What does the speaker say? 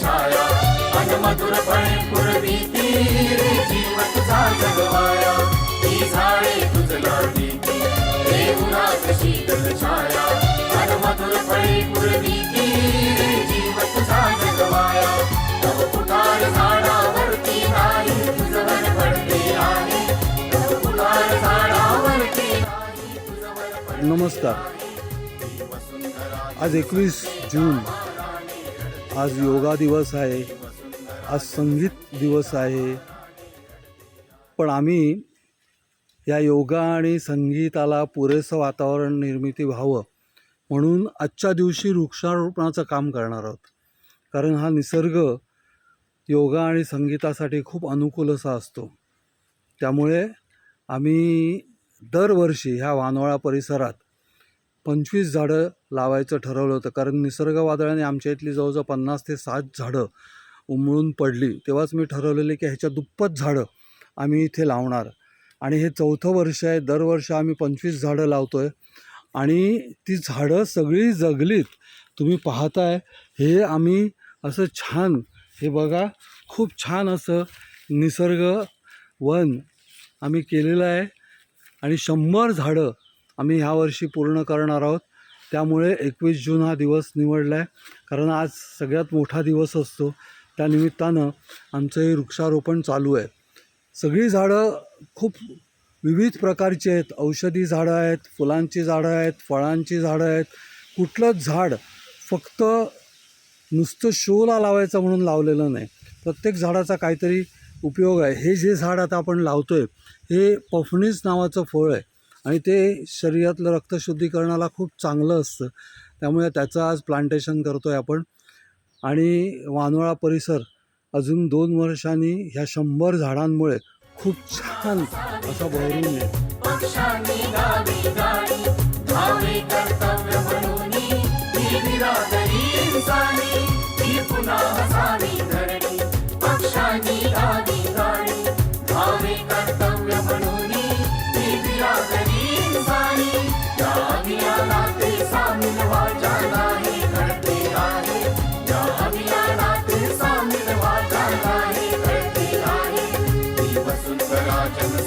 छाया. अन मधुर फळे रे जीव तुझा जगवाया झाडे तुझला रे शीतल छाया. अन मधुर फळे रे जीव तुझा जगवाया तव पुकार झाडावरती नाही तुझवर पडते आहे तव पुकार झाडावरती नाही तुझवर नमस्कार. आज एकवीस जून. आज योगा दिवस आहे. आज संगीत दिवस आहे. पण आम्ही या योगा आणि संगीताला पुरेसं वातावरण निर्मिती व्हावं म्हणून आजच्या दिवशी वृक्षारोपणाचं काम करणार आहोत. कारण हा निसर्ग योगा आणि संगीतासाठी खूप अनुकूल असा असतो. त्यामुळे आम्ही दरवर्षी ह्या वानोळा परिसरात पंचवीस झाडं लावायचं ठरवलं होतं. कारण निसर्ग वादळाने आमच्या इथली जवळजवळ पन्नास ते साठ झाडं उमळून पडली. तेव्हाच मी ठरवलेले की ह्याच्या दुप्पट झाडं आम्ही इथे लावणार. आणि हे चौथं वर्ष आहे. दरवर्षी आम्ही पंचवीस झाडं लावतो आहे आणि ती झाडं सगळी जगलीत. तुम्ही पाहताय हे आम्ही असं छान हे बघा खूप छान असं निसर्ग वन आम्ही केलेलं आहे. आणि शंभर झाडं आम्ही ह्या वर्षी पूर्ण करणार आहोत. त्यामुळे एकवीस जून हा दिवस निवडला आहे कारण आज सगळ्यात मोठा दिवस असतो. त्यानिमित्तानं आमचं हे वृक्षारोपण चालू आहे. सगळी झाडं खूप विविध प्रकारची आहेत. औषधी झाडं आहेत फुलांची झाडं आहेत फळांची झाडं आहेत. कुठलंच झाड फक्त नुसतं शोला लावायचं म्हणून लावलेलं नाही. प्रत्येक झाडाचा काहीतरी उपयोग आहे. हे जे झाड आता आपण लावतो आहे हे पफणीस नावाचं फळ आहे. आणि ते शरीरातलं रक्तशुद्धीकरणाला खूप चांगलं असतं. त्यामुळे त्याचं आज प्लांटेशन करतो आहे आपण. आणि वानोळा परिसर अजून दोन वर्षांनी ह्या शंभर झाडांमुळे खूप छान असा बहरून आहे Thank you.